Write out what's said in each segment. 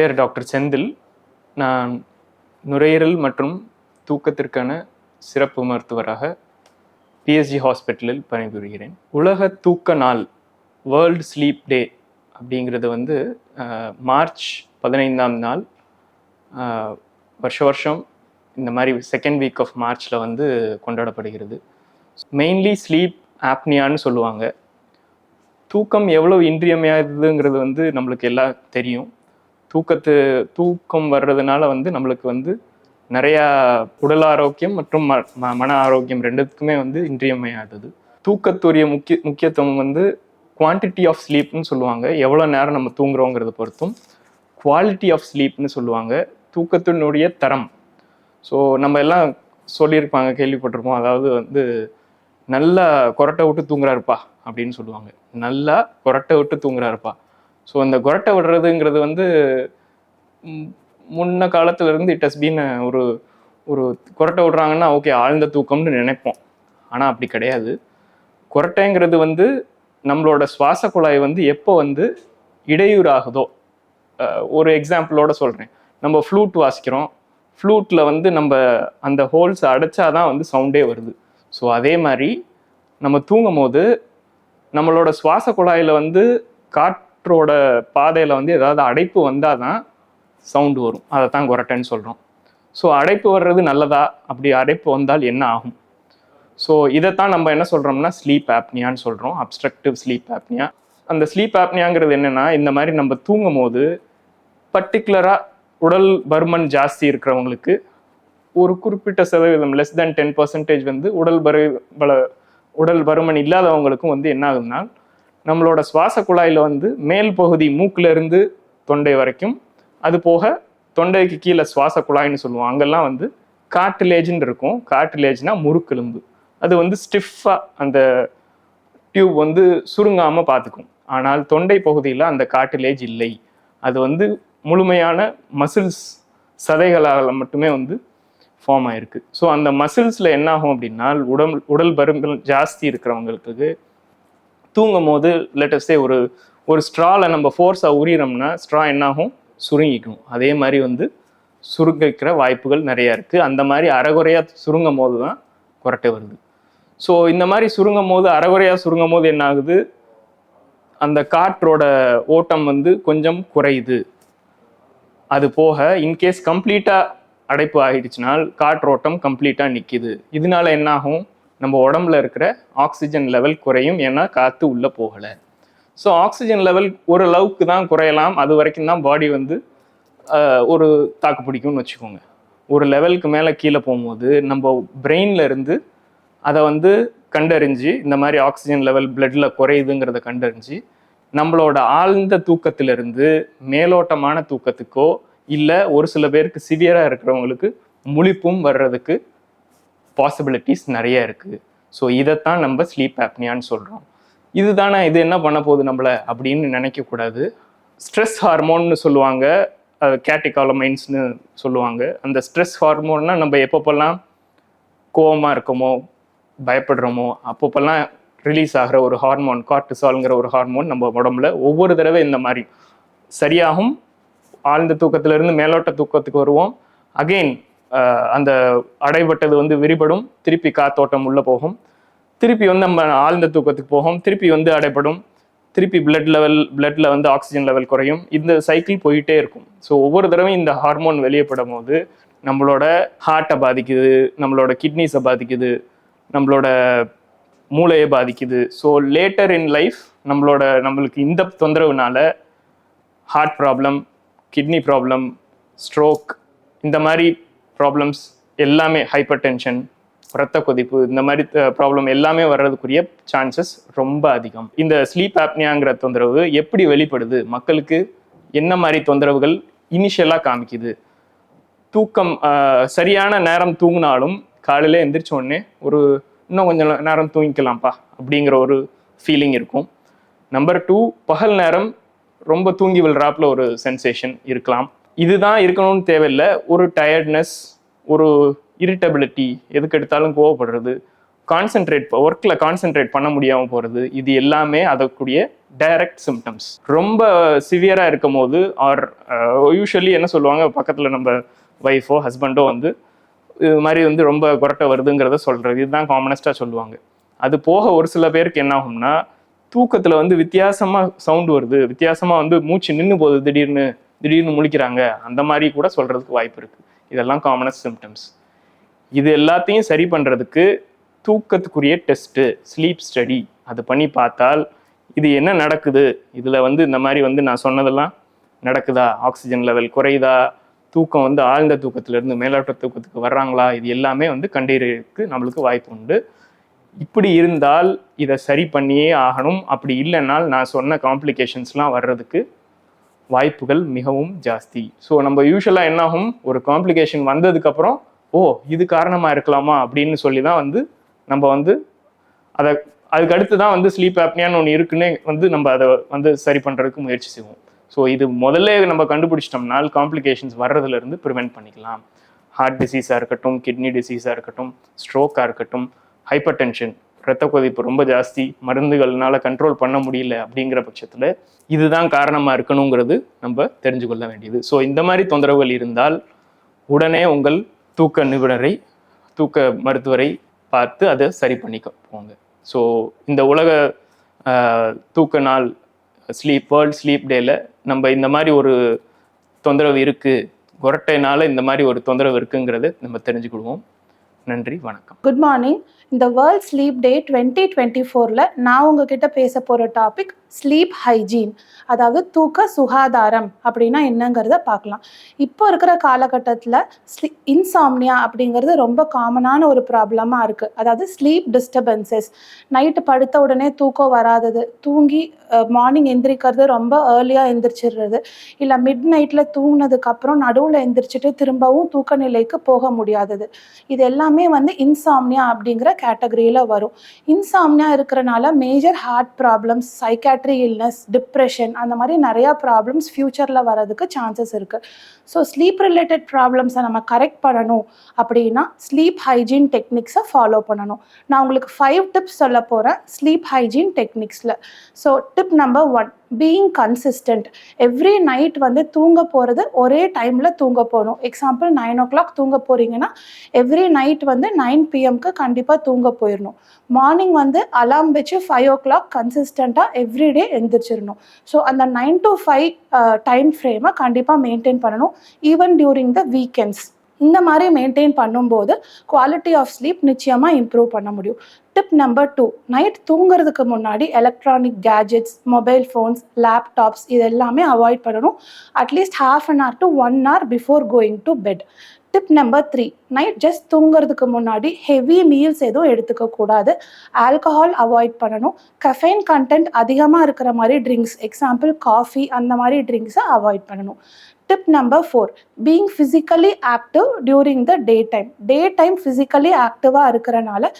பேர் டாக்டர் செந்தில். நான் நுரையீரல் மற்றும் தூக்கத்திற்கான சிறப்பு மருத்துவராக பிஎஸ்ஜி ஹாஸ்பிட்டலில் பணிபுரிகிறேன். உலக தூக்க நாள் வேர்ல்டு ஸ்லீப் டே அப்படிங்கிறது வந்து மார்ச் பதினைந்தாம் நாள் வருஷ வருஷம் இந்த மாதிரி செகண்ட் வீக் ஆஃப் மார்ச்சில் வந்து கொண்டாடப்படுகிறது. மெயின்லி ஸ்லீப் ஆப்னியான்னு சொல்லுவாங்க. தூக்கம் எவ்வளோ இன்றியமையாததுங்கிறது வந்து நம்மளுக்கு எல்லாம் தெரியும். தூக்கத்து தூக்கம் வர்றதுனால வந்து நம்மளுக்கு வந்து நிறையா உடல் ஆரோக்கியம் மற்றும் ம ம- மன ஆரோக்கியம் ரெண்டுத்துக்குமே வந்து இன்றியமையாதது. தூக்கத்துடைய முக்கிய முக்கியத்துவம் வந்து குவான்டிட்டி ஆஃப் ஸ்லீப்னு சொல்லுவாங்க. எவ்வளோ நேரம் நம்ம தூங்குறோங்கிறத பொறுத்தும் குவாலிட்டி ஆஃப் ஸ்லீப்னு சொல்லுவாங்க. தூக்கத்தினுடைய தரம். ஸோ நம்ம எல்லாம் சொல்லியிருப்பாங்க கேள்விப்பட்டிருப்போம். அதாவது வந்து நல்லா கொரட்டை விட்டு தூங்குறாருப்பா அப்படின்னு சொல்லுவாங்க. நல்லா கொரட்டை விட்டு தூங்குறாருப்பா. ஸோ அந்த கொரட்டை விடுறதுங்கிறது வந்து முன்ன காலத்துல இருந்து இட் ஹஸ் பீன் ஒரு ஒரு கொரட்டை விடுறாங்கன்னா ஓகே ஆழ்ந்த தூக்கம்னு நினைப்போம். ஆனால் அப்படி கிடையாது. கொரட்டைங்கிறது வந்து நம்மளோட சுவாச குழாய் வந்து எப்போ வந்து இடையூறாகுதோ ஒரு எக்ஸாம்பிளோட சொல்கிறேன் நம்ம ஃப்ளூட் வாசிக்கிறோம். ஃப்ளூட்டில் வந்து நம்ம அந்த ஹோல்ஸ் அடைச்சாதான் வந்து சவுண்டே வருது. ஸோ அதே மாதிரி நம்ம தூங்கும் போது நம்மளோட சுவாச குழாயில் வந்து காற்றோட பாதையில் வந்து ஏதாவது அடைப்பு வந்தால் தான் சவுண்டு வரும். அதை தான் குரட்டைன்னு சொல்கிறோம் ஸோ அடைப்பு வர்றது நல்லதா? அப்படி அடைப்பு வந்தால் என்ன ஆகும்? ஸோ இதைத்தான் நம்ம என்ன சொல்கிறோம்னா ஸ்லீப் ஆப்னியான்னு சொல்கிறோம் அப்ஸ்ட்ரக்டிவ் ஸ்லீப் ஆப்னியா அந்த ஸ்லீப் ஆப்னியாங்கிறது என்னென்னா இந்த மாதிரி நம்ம தூங்கும் போது பர்டிகுலராக உடல் பருமன் ஜாஸ்தி இருக்கிறவங்களுக்கு ஒரு குறிப்பிட்ட சதவீதம் லெஸ் தென் டென் பர்சன்டேஜ் வந்து உடல் பரு பல உடல் பருமன் இல்லாதவங்களுக்கும் வந்து என்ன ஆகுதுன்னா நம்மளோட சுவாச குழாயில் வந்து மேல் பகுதி மூக்கிலிருந்து தொண்டை வரைக்கும் அது போக தொண்டைக்கு கீழே சுவாச குழாய்னு சொல்லுவோம். அங்கெல்லாம் வந்து காட்டிலேஜ்னு இருக்கும். காட்டிலேஜ்னா முறுக்கெலும்பு. அது வந்து ஸ்டிஃபாக அந்த டியூப் வந்து சுருங்காமல் பார்த்துக்கும். ஆனால் தொண்டை பகுதியில் அந்த காட்டிலேஜ் இல்லை. அது வந்து முழுமையான மசில்ஸ் சதைகளால் மட்டுமே வந்து ஃபார்ம் ஆயிருக்கு. ஸோ அந்த மசில்ஸில் என்ன ஆகும் அப்படின்னா உடல் உடல் பருமன் ஜாஸ்தி இருக்கிறவங்களுக்கு தூங்கும் போது லேட்டஸ்டே ஒரு ஒரு ஸ்ட்ராவில் நம்ம ஃபோர்ஸாக உரியறோம்னா ஸ்ட்ரா என்னாகும்? சுருங்கிக்கும். அதே மாதிரி வந்து சுருங்கிக்கிற வாய்ப்புகள் நிறையா இருக்குது அந்த மாதிரி அறகுறையாக சுருங்கும் போது தான் குரட்டை வருது. ஸோ இந்த மாதிரி சுருங்கும் போது அறகுறையாக சுருங்கும் போது என்ன ஆகுது அந்த காற்றோட ஓட்டம் வந்து கொஞ்சம் குறையுது. அது போக இன்கேஸ் கம்ப்ளீட்டாக அடைப்பு ஆகிடுச்சுனால் காற்றோட்டம் கம்ப்ளீட்டாக நிற்கிது இதனால என்னாகும்? நம்ம உடம்புல இருக்கிற ஆக்சிஜன் லெவல் குறையும் ஏன்னா காற்று உள்ளே போகலை. ஸோ ஆக்சிஜன் லெவல் ஓரளவுக்கு தான் குறையலாம். அது வரைக்கும் தான் பாடி வந்து ஒரு தாக்கு பிடிக்கும்னு வச்சுக்கோங்க. ஒரு லெவலுக்கு மேலே கீழே போகும்போது நம்ம பிரெயினில் இருந்து அதை வந்து கண்டறிஞ்சு இந்த மாதிரி ஆக்சிஜன் லெவல் பிளட்டில் குறையுதுங்கிறத கண்டறிஞ்சு நம்மளோட ஆழ்ந்த தூக்கத்திலிருந்து மேலோட்டமான தூக்கத்துக்கோ இல்லை ஒரு சில பேருக்கு சிவியராக இருக்கிறவங்களுக்கு முழிப்பும் வர்றதுக்கு பாசிபிலிட்டிஸ் நிறைய இருக்குது ஸோ இதைத்தான் நம்ம ஸ்லீப் ஆப்னியான்னு சொல்கிறோம் இதுதானே இது என்ன பண்ண போகுது நம்மளை? அப்படின்னு நினைக்கக்கூடாது ஸ்ட்ரெஸ் ஹார்மோன்னு சொல்லுவாங்க. கேட்டிகாலமைன்ஸ்னு சொல்லுவாங்க. அந்த ஸ்ட்ரெஸ் ஹார்மோன்னா நம்ம எப்பப்பெல்லாம் கோவமாக இருக்கோமோ பயப்படுறோமோ அப்பப்பெல்லாம் ரிலீஸ் ஆகிற ஒரு ஹார்மோன் கார்டிசால்ங்கிற ஒரு ஹார்மோன் நம்ம உடம்புல ஒவ்வொரு தடவை இந்த மாதிரி. சரியாகும். ஆழ்ந்த தூக்கத்திலிருந்து மேலோட்ட தூக்கத்துக்கு வருவோம். அகெயின் அந்த அடைபட்டது வந்து விரிபடும் திருப்பி காத்தோட்டம் உள்ளே போகும். திருப்பி வந்து நம்ம ஆழ்ந்த தூக்கத்துக்கு போகும். திருப்பி வந்து அடைபடும். திருப்பி பிளட் லெவல் பிளட்ல வந்து ஆக்சிஜன் லெவல் குறையும். இந்த சைக்கிள் போயிட்டே இருக்கும். ஸோ ஒவ்வொரு தடவையும் இந்த ஹார்மோன் வெளியப்படும் போது நம்மளோட ஹார்ட்டை பாதிக்குது நம்மளோட கிட்னிஸை பாதிக்குது நம்மளோட மூளையை பாதிக்குது. ஸோ லேட்டர் இன் லைஃப் நம்மளோட நம்மளுக்கு இந்த தொந்தரவுனால heart problem kidney problem stroke இந்த மாதிரி ப்ராப்ளம்ஸ் எல்லாமே ஹைப்பர் டென்ஷன் ரத்த கொதிப்பு இந்த மாதிரி ப்ராப்ளம் எல்லாமே வர்றதுக்குரிய சான்சஸ் ரொம்ப அதிகம். இந்த ஸ்லீப் ஆப்னியாங்கிற தொந்தரவு எப்படி வெளிப்படுது? மக்களுக்கு என்ன மாதிரி தொந்தரவுகள் இனிஷியலாக காமிக்குது? தூக்கம் சரியான நேரம் தூங்கினாலும் காலையில் எந்திரிச்ச உடனே ஒரு இன்னும் கொஞ்சம் நேரம் தூங்கிக்கலாம்ப்பா அப்படிங்கிற ஒரு ஃபீலிங் இருக்கும். நம்பர் டூ பகல் நேரம் ரொம்ப தூங்கி விழுறாப்புல ஒரு சென்சேஷன் இருக்கலாம். இதுதான் இருக்கணும்னு தேவையில்லை. ஒரு டயர்ட்னஸ் ஒரு இரிட்டபிலிட்டி எதுக்கு எடுத்தாலும் கோவப்படுறது. கான்சென்ட்ரேட் ஒர்க்கில் கான்சென்ட்ரேட் பண்ண முடியாமல் போகிறது இது எல்லாமே அதற்குரிய டைரக்ட் சிம்டம்ஸ் ரொம்ப சிவியராக இருக்கும் போது ஆர் யூஸ்வலி uh, என்ன சொல்லுவாங்க பக்கத்தில் நம்ம ஒய்ஃபோ ஹஸ்பண்டோ வந்து இது மாதிரி வந்து ரொம்ப குரட்டை வருதுங்கிறத சொல்கிறது இதுதான் காமனஸ்ட்டாக சொல்லுவாங்க. அது போக ஒரு சில பேருக்கு என்ன ஆகும்னா தூக்கத்தில் வந்து வித்தியாசமாக சவுண்டு வருது. வித்தியாசமாக வந்து மூச்சு நின்று போகுது திடீர்னு. திடீர்னு முழிக்கிறாங்க அந்த மாதிரி கூட சொல்கிறதுக்கு வாய்ப்பு இருக்குது இதெல்லாம் காமனஸ் சிம்டம்ஸ் இது எல்லாத்தையும் சரி பண்ணுறதுக்கு தூக்கத்துக்குரிய டெஸ்ட்டு ஸ்லீப் ஸ்டடி அது பண்ணி பார்த்தால் இது என்ன நடக்குது? இதில் வந்து இந்த மாதிரி வந்து நான் சொன்னதெல்லாம் நடக்குதா? ஆக்சிஜன் லெவல் குறையுதா? தூக்கம் வந்து ஆழ்ந்த தூக்கத்திலேருந்து மேலோட்ட தூக்கத்துக்கு வர்றாங்களா? இது எல்லாமே வந்து கண்டறியறதுக்கு நம்மளுக்கு வாய்ப்பு உண்டு. இப்படி இருந்தால் இதை சரி பண்ணியே ஆகணும். அப்படி இல்லைன்னால் நான் சொன்ன காம்ப்ளிகேஷன்ஸ்லாம் வர்றதுக்கு வாய்ப்புகள் மிகவும் ஜாஸ்தி. ஸோ நம்ம யூஸ்வலாக என்னாகும்? ஒரு காம்ப்ளிகேஷன் வந்ததுக்கப்புறம் ஓ இது காரணமாக இருக்கலாமா? அப்படின்னு சொல்லி தான் வந்து நம்ம வந்து அதை அதுக்கு அடுத்து தான் வந்து ஸ்லீப் ஆப்னியான்னு ஒன்று இருக்குன்னு வந்து நம்ம அதை வந்து சரி பண்ணுறதுக்கு முயற்சி செய்வோம். ஸோ இது முதல்ல நம்ம கண்டுபிடிச்சிட்டோம்னால் காம்ப்ளிகேஷன்ஸ் வர்றதுலேருந்து ப்ரிவெண்ட் பண்ணிக்கலாம். ஹார்ட் டிசீஸாக இருக்கட்டும் கிட்னி டிசீஸாக இருக்கட்டும் ஸ்ட்ரோக்காக இருக்கட்டும் ஹைப்பர் டென்ஷன் ரத்த கொதிப்பு ரொம்ப ஜாஸ்தி மருந்துகள்னால கண்ட்ரோல் பண்ண முடியல அப்படிங்கிற பட்சத்தில் இதுதான் காரணமாக இருக்கணுங்கிறது நம்ம தெரிஞ்சு கொள்ள வேண்டியது. ஸோ இந்த மாதிரி தொந்தரவுகள் இருந்தால் உடனே உங்கள் தூக்க நிபுணரை தூக்க மருத்துவரை பார்த்து அதை சரி பண்ணிக்க போங்க. ஸோ இந்த உலக தூக்க நாள் ஸ்லீப் வேர்ல்ட் ஸ்லீப் டேல நம்ம இந்த மாதிரி ஒரு தொந்தரவு இருக்குது கொரட்டைனால இந்த மாதிரி ஒரு தொந்தரவு இருக்குங்கிறத நம்ம தெரிஞ்சுக்கிடுவோம். நன்றி வணக்கம். குட் மார்னிங் இந்த world sleep day twenty twenty ஃபோரில் நான் உங்ககிட்ட பேச போகிற டாபிக் ஸ்லீப் ஹைஜீன் அதாவது தூக்க சுகாதாரம் அப்படின்னா என்னங்கிறத பார்க்கலாம். இப்போ இருக்கிற காலகட்டத்தில் ஸ்லீ இன்சாம்னியா அப்படிங்கிறது ரொம்ப காமனான ஒரு ப்ராப்ளமாக இருக்குது அதாவது ஸ்லீப் டிஸ்டர்பன்சஸ் நைட்டு படுத்த உடனே தூக்கம் வராதது. தூங்கி மார்னிங் எந்திரிக்கிறது ரொம்ப ஏர்லியாக எந்திரிச்சிடுறது. இல்லை மிட் நைட்டில் தூங்கினதுக்கப்புறம் நடுவில் எந்திரிச்சிட்டு திரும்பவும் தூக்க நிலைக்கு போக முடியாதது. இது எல்லாமே வந்து இன்சாம்னியா அப்படிங்கிற கேட்டகரியில் வரும். இன்சாம்னியா இருக்கிறனால major heart problems psychiatry illness depression அந்த மாதிரி நிறையா ப்ராப்ளம்ஸ் ஃப்யூச்சரில் வரதுக்கு சான்சஸ் இருக்குது ஸோ ஸ்லீப் ரிலேட்டட் ப்ராப்ளம்ஸை நம்ம கரெக்ட் பண்ணணும் அப்படின்னா ஸ்லீப் ஹைஜீன் டெக்னிக்ஸை ஃபாலோ பண்ணணும். நான் உங்களுக்கு ஃபைவ் டிப்ஸ் சொல்ல போகிறேன் sleep hygiene டெக்னிக்ஸில் so tip number one being consistent every night வந்து தூங்க போகிறது ஒரே டைமில் தூங்க போகணும். எக்ஸாம்பிள் நைன் ஓ கிளாக் தூங்க போகிறீங்கன்னா எவ்ரி நைட் வந்து நைன் பிஎம்க்கு கண்டிப்பாக தூங்க போயிடணும் மார்னிங் வந்து அலாம் வச்சு ஃபைவ் ஓ கிளாக் கன்சிஸ்டண்ட்டாக எவ்ரிடே எழுந்திரிச்சிடணும் ஸோ அந்த நைன் டு ஃபைவ் டைம் ஃப்ரேமை கண்டிப்பாக மெயின்டைன் பண்ணணும். ஈவன் டியூரிங் த வீக்கெண்ட்ஸ் இந்த மாதிரி மெயின்டைன் பண்ணும்போது குவாலிட்டி ஆஃப் ஸ்லீப் நிச்சயமாக இம்ப்ரூவ் பண்ண முடியும். டிப் நம்பர் டூ நைட் தூங்குறதுக்கு முன்னாடி electronic gadgets mobile phones laptops இது எல்லாமே அவாய்ட் பண்ணணும் at least half an hour to one hour before going to bed tip number three night just தூங்குறதுக்கு முன்னாடி ஹெவி மீல்ஸ் எதுவும் எடுத்துக்க கூடாது. ஆல்கஹால் அவாய்ட் பண்ணணும். கஃபைன் கண்டென்ட் அதிகமாக இருக்கிற மாதிரி ட்ரிங்க்ஸ் எக்ஸாம்பிள் காஃபி அந்த மாதிரி ட்ரிங்க்ஸை அவாய்ட் பண்ணணும். Tip number four being physically active during the day time day time physically ஆக்டிவாக இருக்கிறனால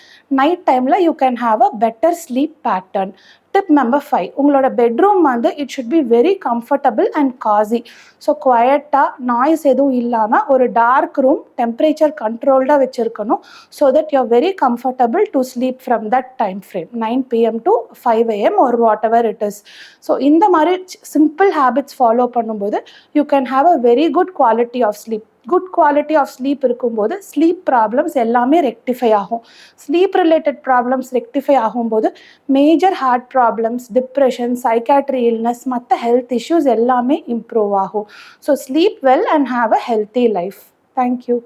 நைட் டைமில் you can have a better sleep pattern tip number five உங்களோட பெட்ரூம் வந்து it should be very comfortable and cosy so குவயட்டாக noise எதுவும் இல்லாமல் ஒரு dark room temperature கண்ட்ரோல்டாக வச்சுருக்கணும். So that you very comfortable to sleep from that time frame nine PM to five AM ஒரு whatever it is so இந்த மாதிரி simple habits follow பண்ணும்போது you can have a very good quality of sleep good quality of sleep இருக்கும்போது sleep problems எல்லாமே rectify ஆகும். Sleep related problems rectify ஆகும்போது major heart problems depression psychiatry illness மற்ற health issues எல்லாமே improve ஆகும். So sleep well and have a healthy life thank you